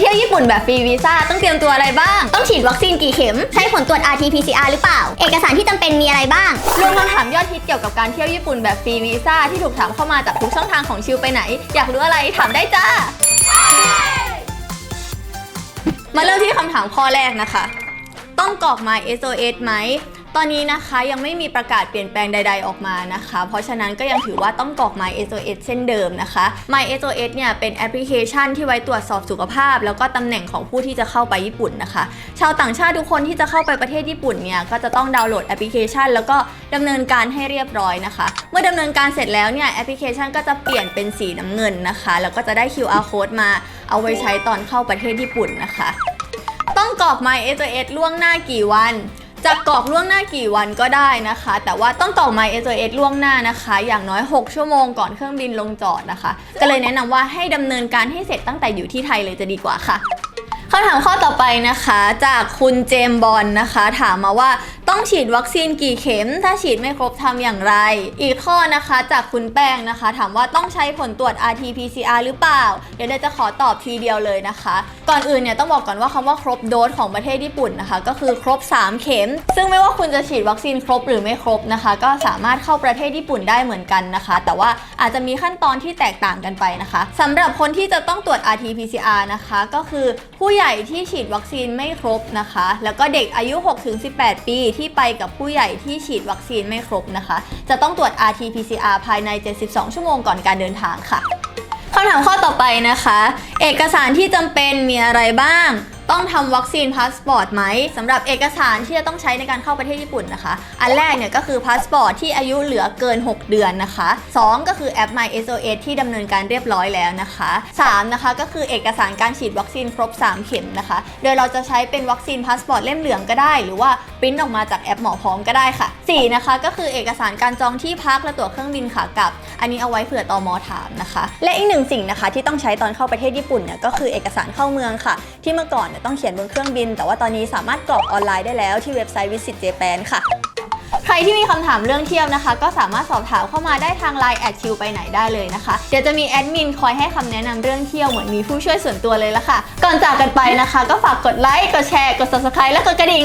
เที่ยวญี่ปุ่นแบบฟรีวีซ่าต้องเตรียมตัวอะไรบ้าง ต้องฉีดวัคซีนกี่เข็ม ใช้ผลตรวจ RT-PCR หรือเปล่า เอกสารที่จำเป็นมีอะไรบ้าง รวมคำถามยอดฮิตเกี่ยวกับการเที่ยวญี่ปุ่นแบบฟรีวีซ่าที่ถูกถามเข้ามาจากทุกช่องทางของชิวไปไหน อยากรู้อะไรถามได้จ้า มาเริ่มที่คำถามข้อแรกนะคะ ต้องกรอก My SOS ไหม ตอนนี้นะคะยังไม่มีประกาศเปลี่ยนแปลงใด ๆออกมานะคะ เพราะฉะนั้นก็ยังถือว่าต้องกรอก My SOS เช่นเดิมนะคะ My SOS เนี่ยเป็นแอปพลิเคชันที่ไว้ตรวจสอบสุขภาพ แล้วก็ตำแหน่งของผู้ที่จะเข้าไปญี่ปุ่นนะคะ ชาวต่างชาติทุกคนที่จะเข้าไปประเทศญี่ปุ่นเนี่ยก็จะต้องดาวน์โหลดแอปพลิเคชัน แล้วก็ดำเนินการให้เรียบร้อยนะคะ เมื่อดำเนินการเสร็จแล้วเนี่ยแอปพลิเคชันก็จะเปลี่ยนเป็นสีน้ำเงินนะคะ แล้วก็จะได้ QR code มาเอาไว้ใช้ตอนเข้าประเทศญี่ปุ่นนะคะ ต้องกรอก My SOS ล่วงหน้ากี่วัน จะกรอกล่วงหน้ากี่วันก็ได้นะคะ แต่ว่าต้องกรอก My SOS ล่วงหน้านะคะ อย่างน้อย 6 ชั่วโมงก่อนเครื่องบินลงจอดนะคะ ก็เลยแนะนำว่าให้ดำเนินการให้เสร็จตั้งแต่อยู่ที่ไทยเลยจะดีกว่าค่ะคำถามข้อต่อไปนะคะ จากคุณเจมส์บอลนะคะ ถามมาว่า ต้องฉีดวัคซีนกี่เข็ม ถ้าฉีดไม่ครบทำอย่างไร อีกข้อนะคะจากคุณแป้งนะคะ ถามว่าต้องใช้ผลตรวจ RT-PCR หรือเปล่า เดี๋ยวเดยวจะขอตอบทีเดียวเลยนะคะ ก่อนอื่นเนี่ยต้องบอกก่อนว่าคำว่าครบโดสของประเทศญี่ปุ่นนะคะ ก็คือครบ 3 เข็ม ซึ่งไม่ว่าคุณจะฉีดวัคซีนครบหรือไม่ครบนะคะ ก็สามารถเข้าประเทศญี่ปุ่นได้เหมือนกันนะคะ แต่ว่าอาจจะมีขั้นตอนที่แตกต่างกันไปนะคะสำหรับคนที่จะต้องตรวจ RT-PCR นะคะ ก็คือผู้ใหญ่ที่ฉีดวัคซีนไม่ครบนะคะ แล้วก็เด็กอายุ 6-18 ปีที่ไปกับผู้ใหญ่ที่ฉีดวัคซีนไม่ครบนะคะ จะต้องตรวจ RT-PCR ภายใน 72 ชั่วโมงก่อนการเดินทางค่ะคำถามข้อต่อไปนะคะ เอกสารที่จำเป็นมีอะไรบ้าง ต้องทำวัคซีนพาสปอร์ตไหมสำหรับเอกสารที่จะต้องใช้ในการเข้าประเทศญี่ปุ่นนะคะ อันแรกเนี่ยก็คือพาสปอร์ตที่อายุเหลือเกิน 6 เดือนนะคะ 2 ก็คือแอป My SOS ที่ดำเนินการเรียบร้อยแล้วนะคะ 3 นะคะก็คือเอกสารการฉีดวัคซีนครบ 3 เข็มนะคะ โดยเราจะใช้เป็นวัคซีนพาสปอร์ตเล่มเหลืองก็ได้ หรือว่าปริ้นออกมาจากแอปหมอพร้อมก็ได้ค่ะ 4 นะคะก็คือเอกสารการจองที่พักและตั๋วเครื่องบินขากลับ อันนี้เอาไว้เผื่อตอมอถามนะคะ และอีกหนึ่งสิ่งนะคะที่ต้องใช้ตอนเข้าประเทศญี่ปุ่นเนี่ยก็คือเอกสารเข้าเมืองค่ะ ที่เมื่อก่อนเนี่ยต้องเขียนบนเครื่องบิน แต่ว่าตอนนี้สามารถกรอกออนไลน์ได้แล้วที่เว็บไซต์ Visit Japan ค่ะใครที่มีคำถามเรื่องเที่ยวนะคะ ก็สามารถสอบถามเข้ามาได้ทาง Line แอดชิวไปไหนได้เลยนะคะ เดี๋ยวจะมีแอดมินคอยให้คำแนะนำเรื่องเที่ยวเหมือนมีผู้ช่วยส่วนตัวเลยละค่ะ ก่อนจากกันไปนะคะ ก็ฝากกดไลค์กดแชร์กด subscribe และกดกระดิ่ง